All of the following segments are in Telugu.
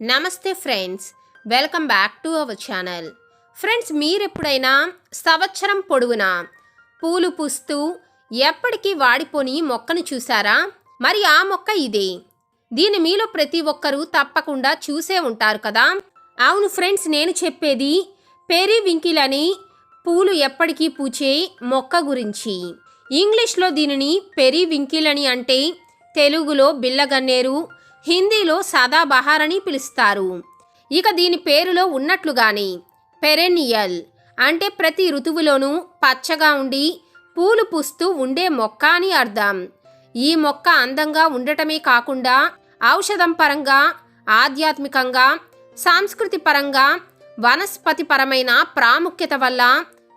Namaste friends welcome back to our channel. Friends మీరెప్పుడైనా సంవత్సరం పొడవునా పూలు పూస్తూ ఎప్పటికీ వాడిపోని మొక్కను చూసారా మరి ఆ మొక్క ఇదే. దీని మీలో ప్రతి ఒక్కరూ తప్పకుండా చూసే ఉంటారు కదా? అవును ఫ్రెండ్స్ నేను చెప్పేది పెరివింకిల్ అని పూలు ఎప్పటికీ పూచే మొక్క గురించి. ఇంగ్లీష్లో దీనిని పెరివింకిల్ అని అంటే తెలుగులో బిల్లగన్నేరు హిందీలో సదాబహార్ అని పిలుస్తారు. ఇక దీని పేరులో ఉన్నట్లుగానే పెరెనియల్ అంటే ప్రతి ఋతువులోనూ పచ్చగా ఉండి పూలు పూస్తూ ఉండే మొక్క అని అర్థం. ఈ మొక్క అందంగా ఉండటమే కాకుండా ఔషధం పరంగా ఆధ్యాత్మికంగా సాంస్కృతి పరంగా వనస్పతి పరమైన ప్రాముఖ్యత వల్ల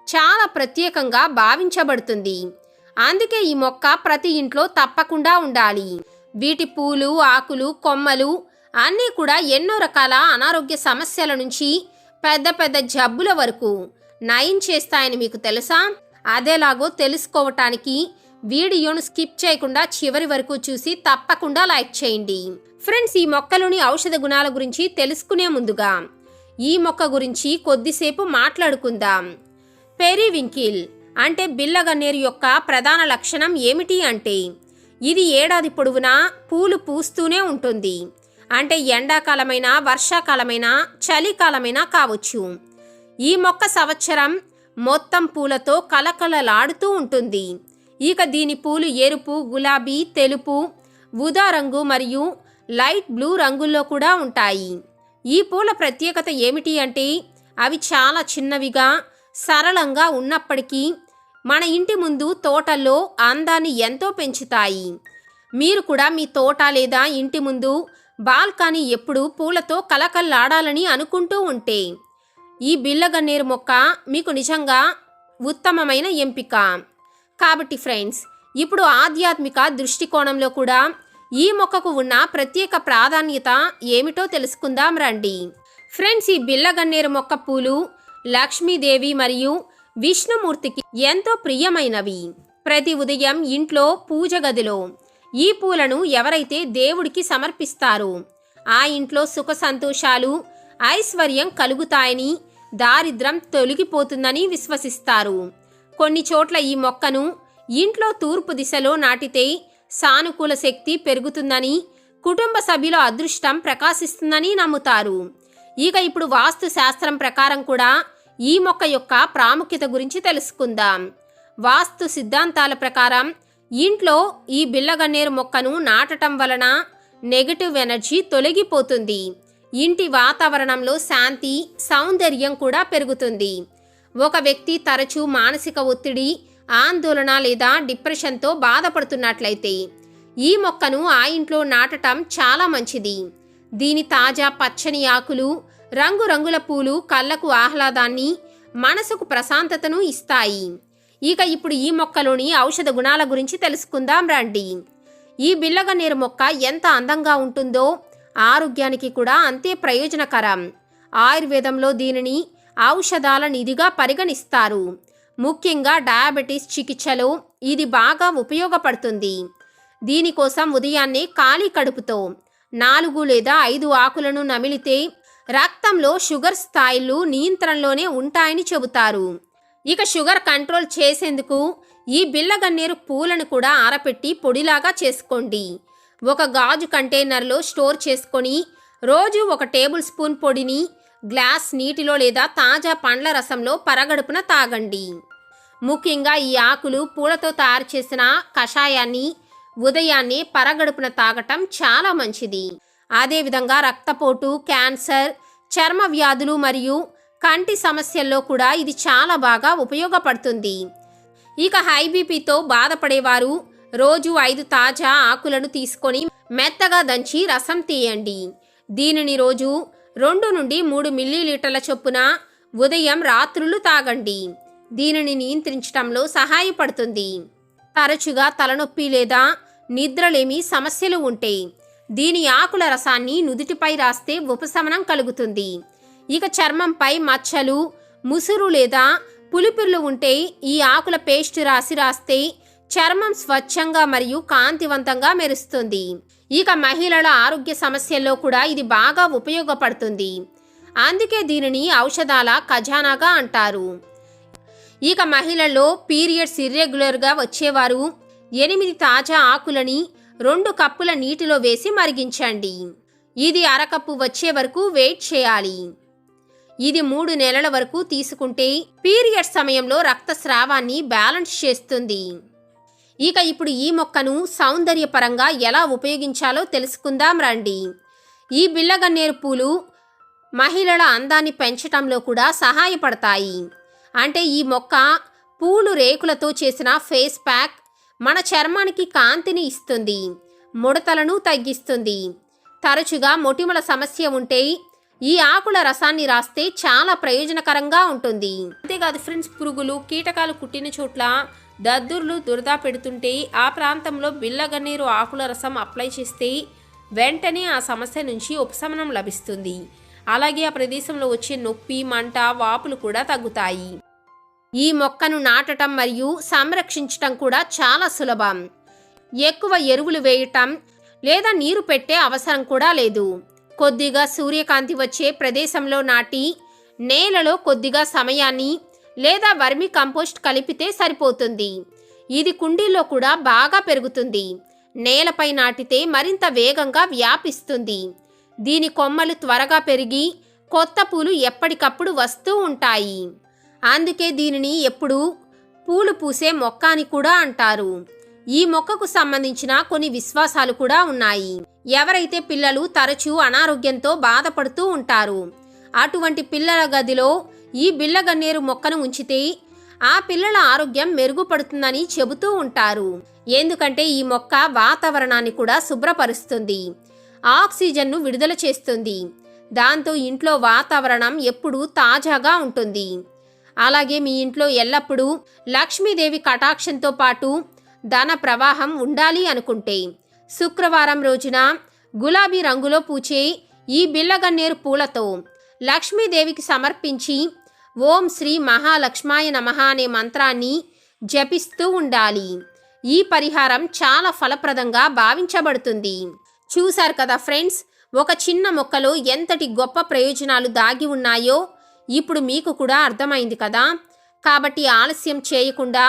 చాలా ప్రత్యేకంగా భావించబడుతుంది. అందుకే ఈ మొక్క ప్రతి ఇంట్లో తప్పకుండా ఉండాలి. వీటి పూలు ఆకులు కొమ్మలు అన్నీ కూడా ఎన్నో రకాల అనారోగ్య సమస్యల నుంచి పెద్ద పెద్ద జబ్బుల వరకు నయం చేస్తాయని మీకు తెలుసా? అదేలాగో తెలుసుకోవటానికి వీడియోను స్కిప్ చేయకుండా చివరి వరకు చూసి తప్పకుండా లైక్ చేయండి. ఫ్రెండ్స్ ఈ మొక్కలోని ఔషధ గుణాల గురించి తెలుసుకునే ముందుగా ఈ మొక్క గురించి కొద్దిసేపు మాట్లాడుకుందాం. పెరివింకిల్ అంటే బిల్లగన్నేరు యొక్క ప్రధాన లక్షణం ఏమిటి అంటే ఇది ఏడాది పొడవునా పూలు పూస్తూనే ఉంటుంది. అంటే ఎండాకాలమైన వర్షాకాలమైన చలికాలమైన కావచ్చు. ఈ మొక్క సంవత్సరం మొత్తం పూలతో కలకలలాడుతూ ఉంటుంది. ఇక దీని పూలు ఎరుపు గులాబీ తెలుపు ఊదా రంగు మరియు లైట్ బ్లూ రంగుల్లో కూడా ఉంటాయి. ఈ పూల ప్రత్యేకత ఏమిటి అంటే అవి చాలా చిన్నవిగా సరళంగా ఉన్నప్పటికీ మన ఇంటి ముందు తోటల్లో అందాన్ని ఎంతో పెంచుతాయి. మీరు కూడా మీ తోట లేదా ఇంటి ముందు బాల్కనీ ఎప్పుడు పూలతో కలకల్లాడాలని అనుకుంటూ ఉంటే ఈ బిల్లగన్నేరు మొక్క మీకు నిజంగా ఉత్తమమైన ఎంపిక. కాబట్టి ఫ్రెండ్స్ ఇప్పుడు ఆధ్యాత్మిక దృష్టికోణంలో కూడా ఈ మొక్కకు ఉన్న ప్రత్యేక ప్రాధాన్యత ఏమిటో తెలుసుకుందాం రండి. ఫ్రెండ్స్ ఈ బిల్లగన్నేరు మొక్క పూలు లక్ష్మీదేవి మరియు విష్ణుమూర్తికి ఎంతో ప్రియమైనవి. ప్రతి ఉదయం ఇంట్లో పూజ గదిలో ఈ పూలను ఎవరైతే దేవుడికి సమర్పిస్తారో ఆ ఇంట్లో సుఖ సంతోషాలు ఐశ్వర్యం కలుగుతాయని దారిద్రం తొలగిపోతుందని విశ్వసిస్తారు. కొన్ని చోట్ల ఈ మొక్కను ఇంట్లో తూర్పు దిశలో నాటితే సానుకూల శక్తి పెరుగుతుందని కుటుంబ సభ్యుల అదృష్టం ప్రకాశిస్తుందని నమ్ముతారు. ఇక ఇప్పుడు వాస్తు శాస్త్రం ప్రకారం కూడా ఈ మొక్క యొక్క ప్రాముఖ్యత గురించి తెలుసుకుందాం. వాస్తు సిద్ధాంతాల ప్రకారం ఇంట్లో ఈ బిల్లగన్నేరు మొక్కను నాటటం వలన నెగటివ్ ఎనర్జీ తొలగిపోతుంది. ఇంటి వాతావరణంలో శాంతి సౌందర్యం కూడా పెరుగుతుంది. ఒక వ్యక్తి తరచూ మానసిక ఒత్తిడి ఆందోళన లేదా డిప్రెషన్తో బాధపడుతున్నట్లయితే ఈ మొక్కను ఆ ఇంట్లో నాటటం చాలా మంచిది. దీని తాజా పచ్చని ఆకులు రంగురంగుల పూలు కళ్ళకు ఆహ్లాదాన్ని మనసుకు ప్రశాంతతను ఇస్తాయి. ఇక ఇప్పుడు ఈ మొక్కలోని ఔషధ గుణాల గురించి తెలుసుకుందాం రండి. ఈ బిల్లగన్నేరు మొక్క ఎంత అందంగా ఉంటుందో ఆరోగ్యానికి కూడా అంతే ప్రయోజనకరం. ఆయుర్వేదంలో దీనిని ఔషధాల నిధిగా పరిగణిస్తారు. ముఖ్యంగా డయాబెటీస్ చికిత్సలో ఇది బాగా ఉపయోగపడుతుంది. దీనికోసం ఉదయాన్నే ఖాళీ కడుపుతో నాలుగు లేదా ఐదు ఆకులను నమిలితే రక్తంలో షుగర్ స్థాయిలు నియంత్రణలోనే ఉంటాయని చెబుతారు. ఇక షుగర్ కంట్రోల్ చేసేందుకు ఈ బిల్లగన్నేరు పూలను కూడా ఆరపెట్టి పొడిలాగా చేసుకోండి. ఒక గాజు కంటైనర్లో స్టోర్ చేసుకొని రోజు ఒక టేబుల్ స్పూన్ పొడిని గ్లాస్ నీటిలో లేదా తాజా పండ్ల రసంలో పరగడుపున తాగండి. ముఖ్యంగా ఈ ఆకులు పూలతో తయారు చేసిన కషాయాన్ని ఉదయాన్నే పరగడుపున తాగటం చాలా మంచిది. అదేవిధంగా రక్తపోటు క్యాన్సర్ చర్మ వ్యాధులు మరియు కంటి సమస్యల్లో కూడా ఇది చాలా బాగా ఉపయోగపడుతుంది. ఇక హై బీపీతో బాధపడేవారు రోజు ఐదు తాజా ఆకులను తీసుకొని మెత్తగా దంచి రసం తీయండి. దీనిని రోజు రెండు నుండి మూడు మిల్లీలీటర్ల చొప్పున ఉదయం రాత్రులు తాగండి. దీనిని నియంత్రించడంలో సహాయపడుతుంది. తరచుగా తలనొప్పి లేదా నిద్రలేమి సమస్యలు ఉంటే దీని ఆకుల రసాన్ని నుదుటిపై రాస్తే ఉపశమనం కలుగుతుంది. ఇక చర్మంపై మచ్చలు ముసురు లేదా పులిపిర్లు ఉంటే ఈ ఆకుల పేస్ట్ రాసి రాస్తే చర్మం స్వచ్ఛంగా మరియు కాంతివంతంగా మెరుస్తుంది. ఇక మహిళల ఆరోగ్య సమస్యల్లో కూడా ఇది బాగా ఉపయోగపడుతుంది. అందుకే దీనిని ఔషధాల ఖజానాగా అంటారు. ఇక మహిళల్లో పీరియడ్స్ ఇర్రెగ్యులర్గా వచ్చేవారు. ఎనిమిది తాజా ఆకులని రెండు కప్పుల నీటిలో వేసి మరిగించండి. ఇది అరకప్పు వచ్చే వరకు వెయిట్ చేయాలి. ఇది మూడు నెలల వరకు తీసుకుంటే పీరియడ్ సమయంలో రక్తస్రావాన్ని బ్యాలెన్స్ చేస్తుంది. ఇక ఇప్పుడు ఈ మొక్కను సౌందర్యపరంగా ఎలా ఉపయోగించాలో తెలుసుకుందాం రండి. ఈ బిల్లగన్నేరు పూలు మహిళల అందాన్ని పెంచటంలో కూడా సహాయపడతాయి. అంటే ఈ మొక్క పూలు రేకులతో చేసిన ఫేస్ ప్యాక్ మన చర్మానికి కాంతిని ఇస్తుంది ముడతలను తగ్గిస్తుంది. తరచుగా మొటిమల సమస్య ఉంటే ఈ ఆకుల రసాన్ని రాస్తే చాలా ప్రయోజనకరంగా ఉంటుంది. అంతేకాదు ఫ్రెండ్స్ పురుగులు కీటకాలు కుట్టిన చోట్ల దద్దుర్లు దురద పెడుతుంటే ఆ ప్రాంతంలో బిల్లగన్నీరు ఆకుల రసం అప్లై చేస్తే వెంటనే ఆ సమస్య నుంచి ఉపశమనం లభిస్తుంది. అలాగే ఆ ప్రదేశంలో వచ్చే నొప్పి మంట వాపులు కూడా తగ్గుతాయి. ఈ మొక్కను నాటటం మరియు సంరక్షించటం కూడా చాలా సులభం. ఎక్కువ ఎరువులు వేయటం లేదా నీరు పెట్టే అవసరం కూడా లేదు. కొద్దిగా సూర్యకాంతి వచ్చే ప్రదేశంలో నాటి నేలలో కొద్దిగా సమయాన్ని లేదా వర్మి కంపోస్ట్ కలిపితే సరిపోతుంది. ఇది కుండీల్లో కూడా బాగా పెరుగుతుంది. నేలపై నాటితే మరింత వేగంగా వ్యాపిస్తుంది. దీని కొమ్మలు త్వరగా పెరిగి కొత్త పూలు ఎప్పటికప్పుడు వస్తూ ఉంటాయి. అందుకే దీనిని ఎప్పుడు పూలు పూసే మొక్క అని కూడా అంటారు. ఈ మొక్కకు సంబంధించిన కొన్ని విశ్వాసాలు కూడా ఉన్నాయి. ఎవరైతే పిల్లలు తరచూ అనారోగ్యంతో బాధపడుతూ ఉంటారు అటువంటి పిల్లల గదిలో ఈ బిల్లగన్నేరు మొక్కను ఉంచితే ఆ పిల్లల ఆరోగ్యం మెరుగుపడుతుందని చెబుతూ ఉంటారు. ఎందుకంటే ఈ మొక్క వాతావరణాన్ని కూడా శుభ్రపరుస్తుంది ఆక్సిజన్ను విడుదల చేస్తుంది. దాంతో ఇంట్లో వాతావరణం ఎప్పుడూ తాజాగా ఉంటుంది. అలాగే మీ ఇంట్లో ఎల్లప్పుడూ లక్ష్మీదేవి కటాక్షంతో పాటు ధన ప్రవాహం ఉండాలి అనుకుంటే శుక్రవారం రోజున గులాబీ రంగులో పూచే ఈ బిల్లగన్నేరు పూలతో లక్ష్మీదేవికి సమర్పించి ఓం శ్రీ మహాలక్ష్మాయ నమః అనే మంత్రాన్ని జపిస్తూ ఉండాలి. ఈ పరిహారం చాలా ఫలప్రదంగా భావించబడుతుంది. చూశారు కదా ఫ్రెండ్స్ ఒక చిన్న మొక్కలో ఎంతటి గొప్ప ప్రయోజనాలు దాగి ఉన్నాయో ఇప్పుడు మీకు కూడా అర్థమైంది కదా? కాబట్టి ఆలస్యం చేయకుండా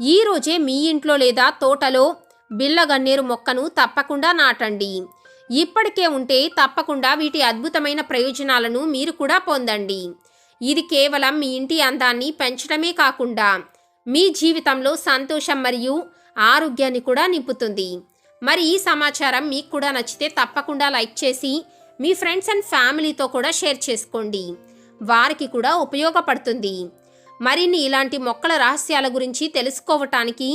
ఈ రోజే మీ ఇంట్లో లేదా తోటలో బిల్లగన్నేరు మొక్కను తప్పకుండా నాటండి. ఇప్పటికే ఉంటే తప్పకుండా వీటి అద్భుతమైన ప్రయోజనాలను మీరు కూడా పొందండి. ఇది కేవలం మీ ఇంటి అందాన్ని పెంచడమే కాకుండా మీ జీవితంలో సంతోషం మరియు ఆరోగ్యాన్ని కూడా నింపుతుంది. మరి ఈ సమాచారం మీకు కూడా నచ్చితే తప్పకుండా లైక్ చేసి మీ ఫ్రెండ్స్ అండ్ ఫ్యామిలీతో కూడా షేర్ చేసుకోండి. వారికి కూడా ఉపయోగపడుతుంది. మరిన్ని ఇలాంటి మొక్కల రహస్యాల గురించి తెలుసుకోవటానికి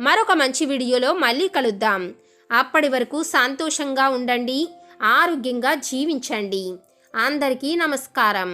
మరొక మంచి వీడియోలో మళ్ళీ కలుద్దాం. అప్పటి వరకు సంతోషంగా ఉండండి ఆరోగ్యంగా జీవించండి. అందరికీ నమస్కారం.